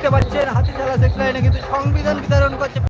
দেখতে পাচ্ছেন চালা সেক্স লাইনে কিন্তু সংবিধান বিতরণ করছে।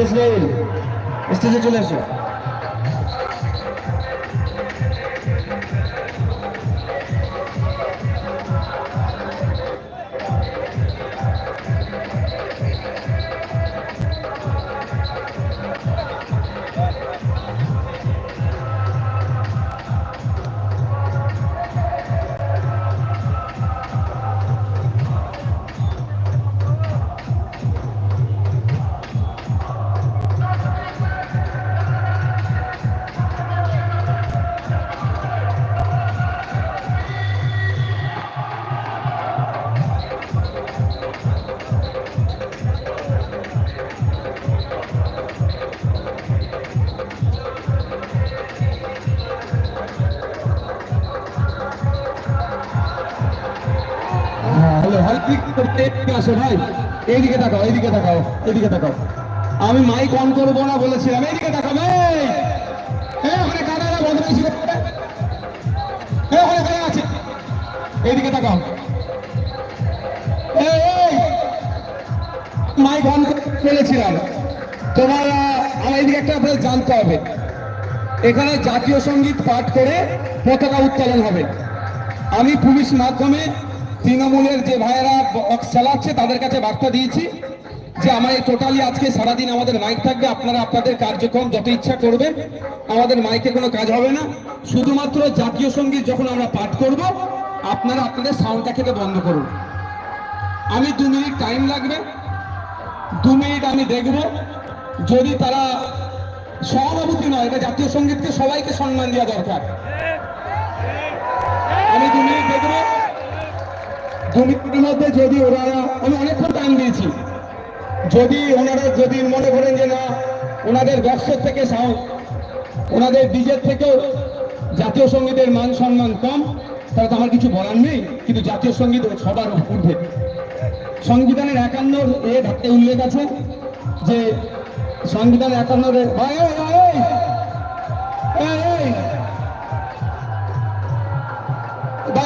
ইসরায়েল স্টেজে চলে এসো হ্যালো হালকি এদিকে আসো ভাই। এইদিকে তাকাও এইদিকে তাকাও এদিকে তাকাও। আমি মাইক অন করব না বলেছিলাম, এইদিকে করতে আছে? এইদিকে মাইক অন করে বলেছিলাম, তোমার আমার এইদিকে একটা আপনাদের জানতে হবে। এখানে জাতীয় সংগীত পাঠ করে পতাকা উত্তোলন হবে। আমি পুলিশ মাধ্যমে তৃণমূলের যে ভাইয়েরা বক্স চালাচ্ছে, তাদের কাছে বার্তা দিয়েছি যে আমার এই টোটালি আজকে সারাদিন আমাদের মাইক থাকবে। আপনারা আপনাদের কার্যক্রম যত ইচ্ছা করবেন, আমাদের মাইকে কোনো কাজ হবে না। শুধুমাত্র জাতীয় সংগীত যখন আমরা পাঠ করব, আপনারা আপনাদের সাউন্ডটা খেতে বন্ধ করুন। আমি দু মিনিট টাইম লাগবে। দু মিনিট আমি দেখব। যদি তারা সহানুভূতি নয়, এটা জাতীয় সঙ্গীতকে সবাইকে সম্মান দেওয়া দরকার। আমি দু মিনিট দেখব। দু মধ্যে যদি ওনারা আমি অনেকক্ষণ টাইম দিয়েছি। যদি ওনারা যদি মনে করেন যে না, ওনাদের বক্সের থেকে সাউন্ড ওনাদের ডিজের থেকেও জাতীয় সঙ্গীতের মান সম্মান কম, তাহলে তো আমার কিছু বলার নেই। কিন্তু জাতীয় সংগীত সবার ঊর্ধ্বে। সংবিধানের একান্ন এ উল্লেখ আছে যে সংবিধানের একান্ন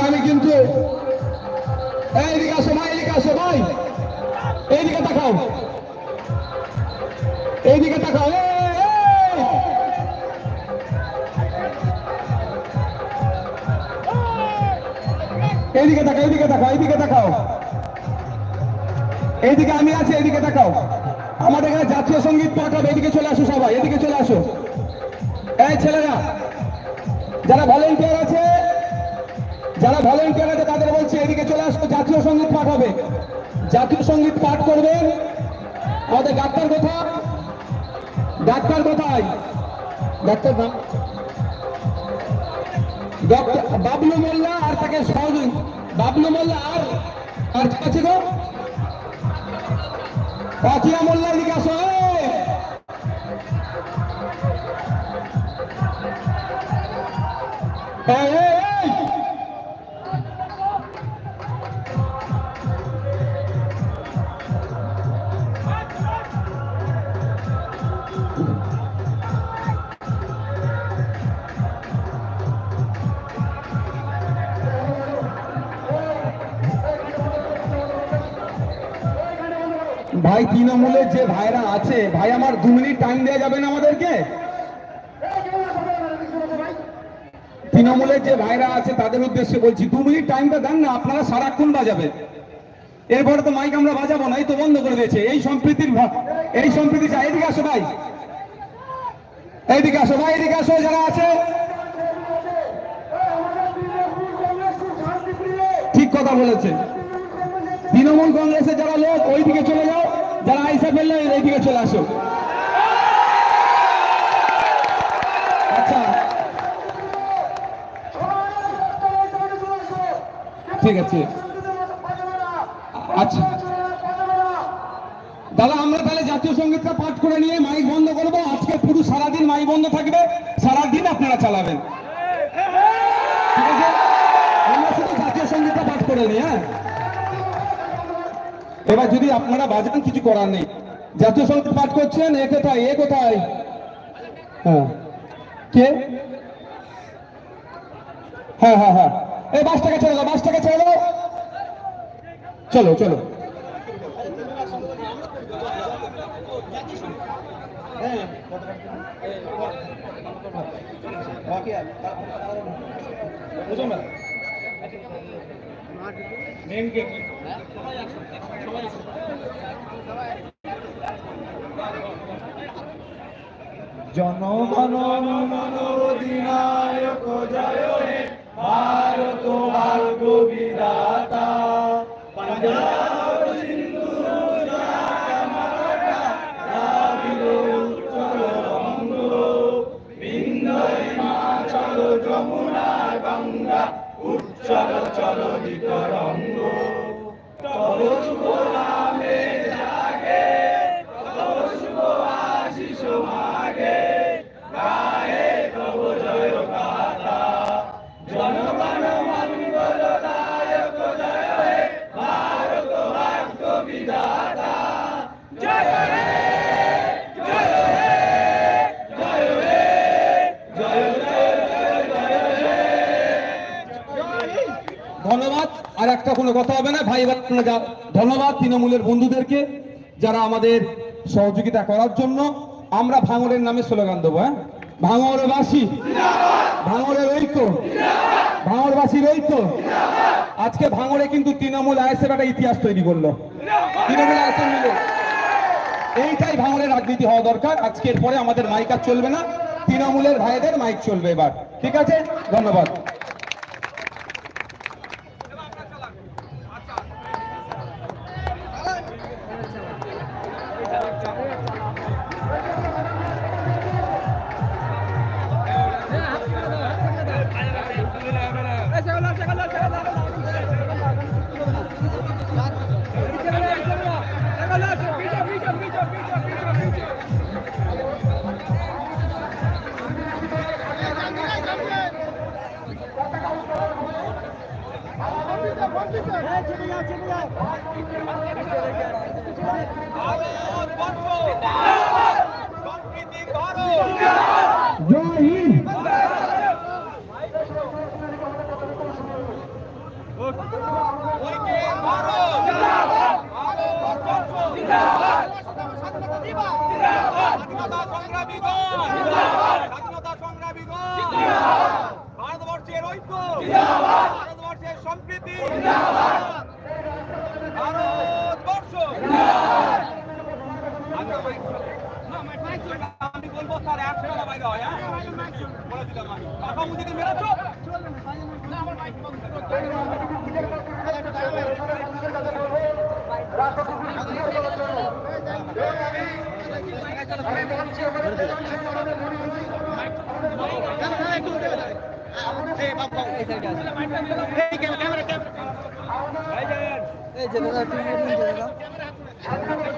আমি কিন্তু এই, এদিকে আসো ভাই এদিকে আসো ভাই। এইদিকে তাকাও। এইদিকে তাকাও এই, এই। এইদিকে তাকাও এইদিকে তাকাও এইদিকে তাকাও। এইদিকে আমি আছি এইদিকে তাকাও। আমাদের এখানে জাতীয় সংগীত পাঠ এদিকে চলে আসো সবাই এদিকে চলে আসো। এই ছেলেরা যারা ভলেন্টিয়ার আছে যারা ভলেন্টিয়ার আছে, তাদের বলছে, এদিকে চলে আসো, জাতীয় সংগীত পাঠ হবে। জাতীয় সংগীত পাঠ করবেন। আমাদের ডাক্তার কোথায়? ডাক্তার কোথায়? ডাক্তার নাম? বাবলু মোল্লা আর তাকে সহযোগী। বাবলু মোল্লা আর আর আছে গো? পাতিয়া মোল্লা এদিকে আসো এই! ভাইরা আছে, ভাই আমার দু মিনিট টাইম দেওয়া যাবে না আমাদেরকে? তৃণমূলের যে ভাইরা আছে, তাদের উদ্দেশ্যে বলছি, দু মিনিট টাইমটা দেন না, আপনারা সারাক্ষণ বাজাবেন এরপরে তো মাইক আমরা বাজাবো না, এই তো বন্ধ করে দিয়েছে। এই সম্প্রীতির এই সম্প্রীতি চাই। এদিকে আসো ভাই। এইদিকে আসো ভাই, এদিকে আসো, যারা আছে। ঠিক কথা বলেছে। তৃণমূল কংগ্রেসের যারা লোক, ওইদিকে চলে যাও। যারা আইসা ফেললে এইদিকে চলে আসো আচ্ছা। ঠিক আছে। আচ্ছা। দাদা, আমরা তাহলে জাতীয় সঙ্গীতটা পাঠ করে নিয়ে মাইক বন্ধ করব। আজকে পুরো সারাদিন মাইক বন্ধ থাকবে। সারাদিন আপনারা চালাবেন। ঠিক আছে? আমরা শুধু জাতীয় সঙ্গীতটা পাঠ করে নিই হ্যাঁ? এবার যদি আপনারা বাজান, কিছু করার নেই। জাতীয় সংগীত পাঠ করছেন, এ কোথায় এ কোথায়? হ্যাঁ। কে? হ্যাঁ হ্যাঁ হ্যাঁ। এই বাসটাকে ছেড়ে দাও, বাসটাকে ছেড়ে দাও। চলো চলো। জনগণ মন অধিনায়ক জয় হে ভারত ভাগ্য বিধাতা পাঞ্জাব সিন্ধু মারাঠা বঙ্গ। বিন্ধ্য হিমাচল যমুনা গঙ্গা উচ্চল চল একটা কোনো কথা হবে না। ভাই যা- ধন্যবাদ তৃণমূলের বন্ধুদেরকে যারা আমাদের সহযোগিতা করার জন্য। আমরা ভাঙরের নামে স্লোগান দেবো হ্যাঁ? ভাঙরবাসী ভাঙরের ঐক্য। ভাঙরবাসীর ঐক্য। আজকে ভাঙরে কিন্তু তৃণমূল আইএসএফ একটা ইতিহাস তৈরি করল। তৃণমূল আইএসএফ মিলে এইটাই ভাঙরের রাজনীতি হওয়া দরকার। আজকের পরে আমাদের মাইক আর চলবে না। তৃণমূলের ভাইদের মাইক চলবে এবার। ঠিক আছে? ধন্যবাদ। ভারতবর্ষের ঐক্য ভারতবর্ষের সম্প্রীতি ভারতবর্ষ আমি বলব তার একশো টাকা বাইরে হয় হ্যাঁ? বলে দিলাম আমি। টাকা মুদিকে আমার মাইক বন্ধ এই যে দাদা তুমি নিয়ে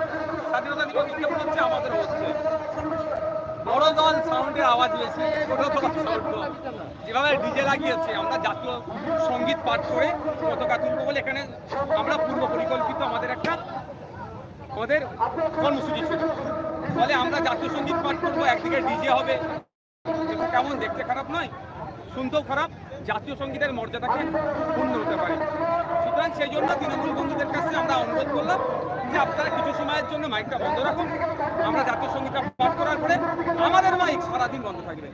স্বাধীনতা দিবস উদযাপন হচ্ছে আমাদের হচ্ছে। বড় দল সাউন্ডের আওয়াজ হয়েছে, ছোট দল যেভাবে ডিজে লাগিয়েছে, আমরা জাতীয় সংগীত পাঠ করে পতাকা তুলবো বলে এখানে আমরা পূর্ব পরিকল্পিত আমাদের একটা আমাদের কর্মসূচি ছিল। ফলে আমরা জাতীয় সংগীত পাঠ করব, একদিকে ডিজে হবে। কেমন, দেখতে খারাপ নয়, শুনতেও খারাপ, জাতীয় সঙ্গীতের মর্যাদাকে পূর্ণ হতে পারে। সুতরাং সেই জন্য তৃণমূল বন্ধুদের কাছে আমরা অনুরোধ করলাম যে আপনারা কিছু সময়ের জন্য মাইকটা বন্ধ রাখুন। আমরা জাতীয় সঙ্গীতটা পাঠ করার পরে আমাদের মাইক সারাদিন বন্ধ থাকবে।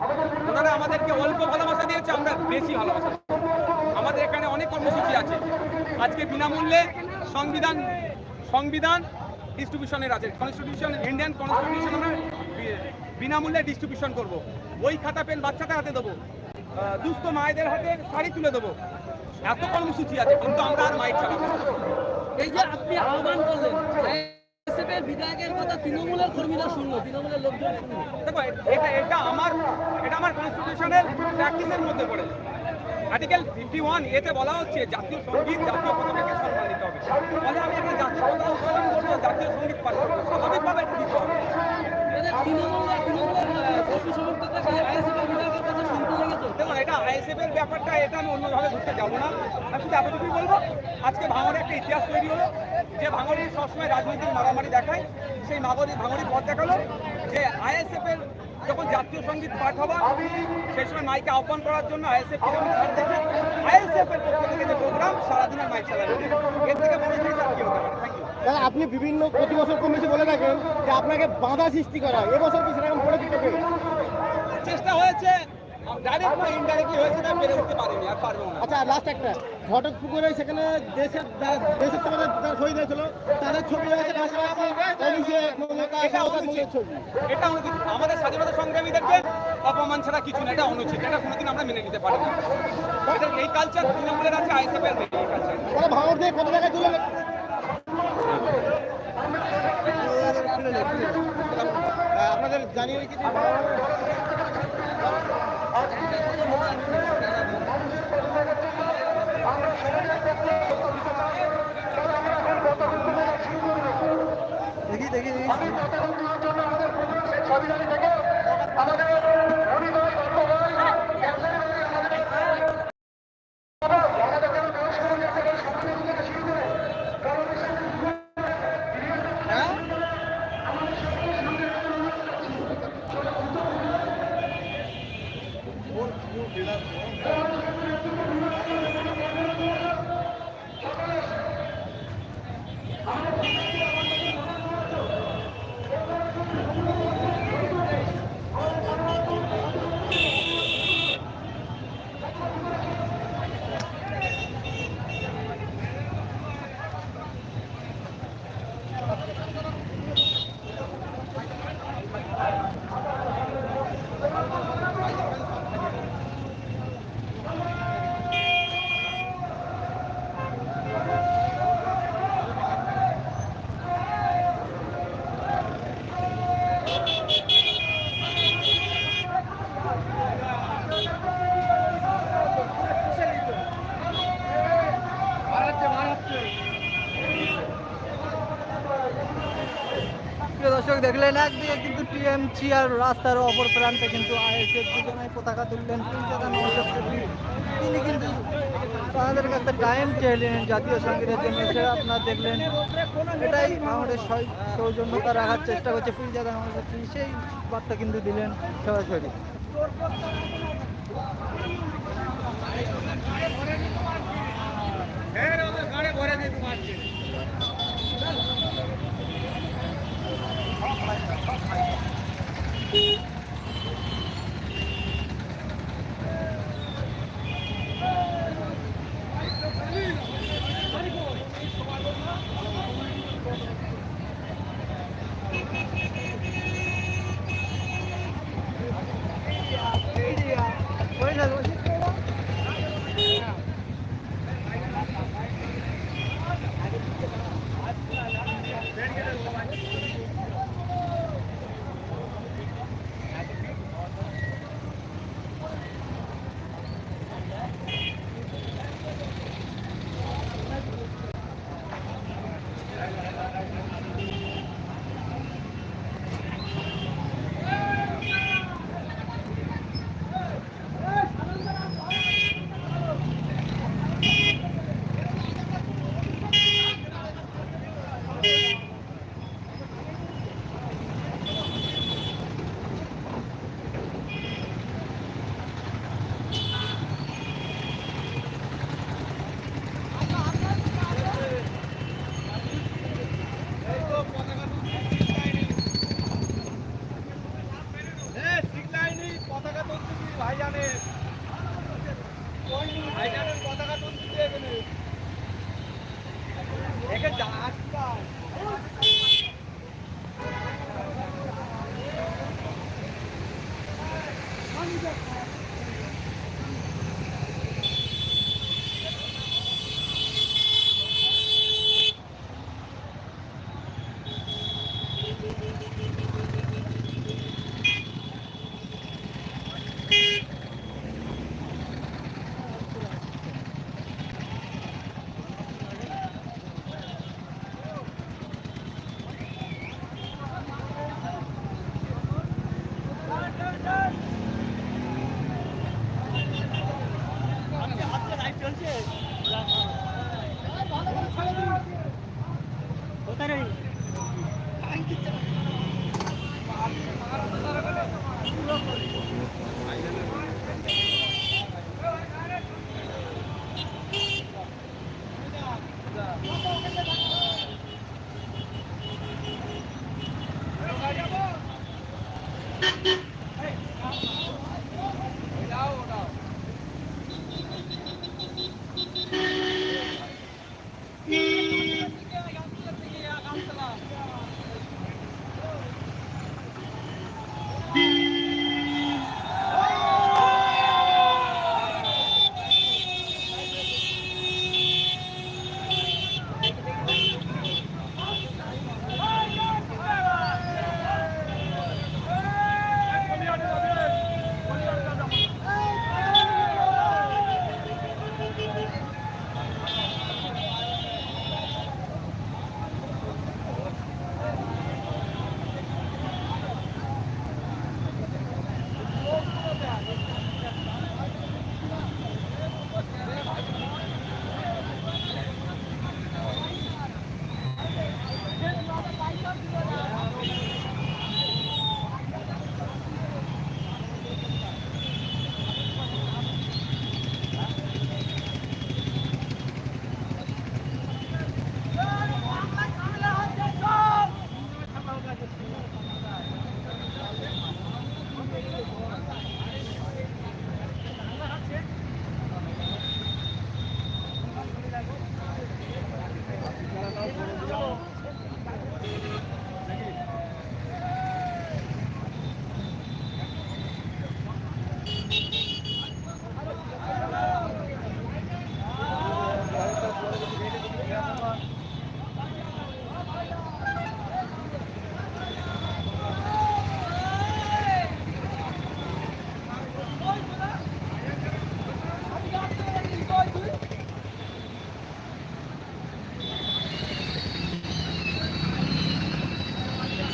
ওনারা আমাদেরকে অল্প ভালোবাসা দিয়েছে, আমরা বেশি ভালোবাসা আমাদের এখানে অনেক কর্মসূচি আছে। আজকে বিনামূল্যে সংবিধান সংবিধান ডিস্ট্রিবিউশনের আছে। কনস্টিটিউশন ইন্ডিয়ান কনস্টিটিউশন আমরা বিনামূল্যে ডিস্ট্রিবিউশন করব। বই খাতা, পেন, বাচ্চাদের হাতে দেবো। দুস্থ মায়েদের হাতে শাড়ি তুলে দেবো। এত কর্মসূচি আছে কিন্তু আমরা আর মাইক চালাবো এই যে আপনি আহ্বান করলেন আইএসএফের বিধায়কের কথা তৃণমূলের কর্মীরা শুনলো তৃণমূলের লোকজন শুনলো। দেখো এটা এটা আমার এটা আমার কনস্টিটিউশনের প্র্যাকটিসের মধ্যে পড়ে। আর্টিকেল ফিফটি ওয়ান এতে বলা হচ্ছে জাতীয় সংগীত জাতীয় পতাকাকে সম্মান দিতে হবে। ফলে আমি এখানে জাতীয় পতাকা উত্তোলন করব জাতীয় সংগীত পাঠ করব। স্বাভাবিকভাবে এটা দিতে হবে। এদের তৃণমূলের তৃণমূলের কর্মী সমর্থকরা আইএসএফের বিধায়কের কথা শুনতে লেগেছে দেখুন এটা আইএসএফ এর ব্যাপারটা এটা আমি অন্যভাবে ঘুরতে যাব না। আমি শুধু এতটুকুই বলব আজকে ভাঙড়ে একটা ইতিহাস তৈরি হলো যে ভাঙড়ি সবসময় রাজনৈতিক মারামারি দেখায় সেই মাগরি ভাঙড়ি পথ দেখাল যে আইএসএফ এর যখন জাতীয় সংগীত পাঠ হবে সেই সময় মাইকে আহ্বান করার জন্য আইএসএফ ছাড় দেখি আইএসএফ এর পক্ষ থেকে যে প্রোগ্রাম সারাদিনের মাইক চালাবে এর থেকে বড় জিনিস আর কি হতে পারে? থ্যাংক ইউ দাদা আপনি বিভিন্ন প্রতি বছর কমিটি বলে থাকেন যে আপনাকে বাধা সৃষ্টি করা হয়। এবছর কি সেরকম করে দিতে চেষ্টা হয়েছে আচ্ছা লাস্ট একটা। ঘটক পুকুরে সেখানে দেশের দেশের থেকে যারা শহীদ হয়েছিল তাদের ছবি এটা আমাদের স্বাধীনতা সংগ্রামীদেরকে অপমান ছাড়া কিছু না এটা অনুচিত। এটা কোনোদিন আমরা মেনে নিতে পারি না। এই কালচার তৃণমূলের আছে নেই এই কালচার তারা ভাঙর দিয়ে কত টাকা তুলে আপনাদের জানিয়ে রেখেছি দেখি দেখি দেখি প্রিয় দর্শক দেখলেন একদিকে কিন্তু টিএমসি আর রাস্তার অপর প্রান্তে কিন্তু আইএসএফ দুজনাই পতাকা তুললেন। তিনি কিন্তু তাদের কাছে টাইম চাইলেন জাতীয় সঙ্গীতের জন্য সেটা আপনারা দেখলেন এটাই আমাদের সৌজন্যতা রাখার চেষ্টা করছে পীরজাদা সিদ্দিকী। সেই বার্তা কিন্তু দিলেন সরাসরি ভরে দিতে beep. Cái 的 পারছে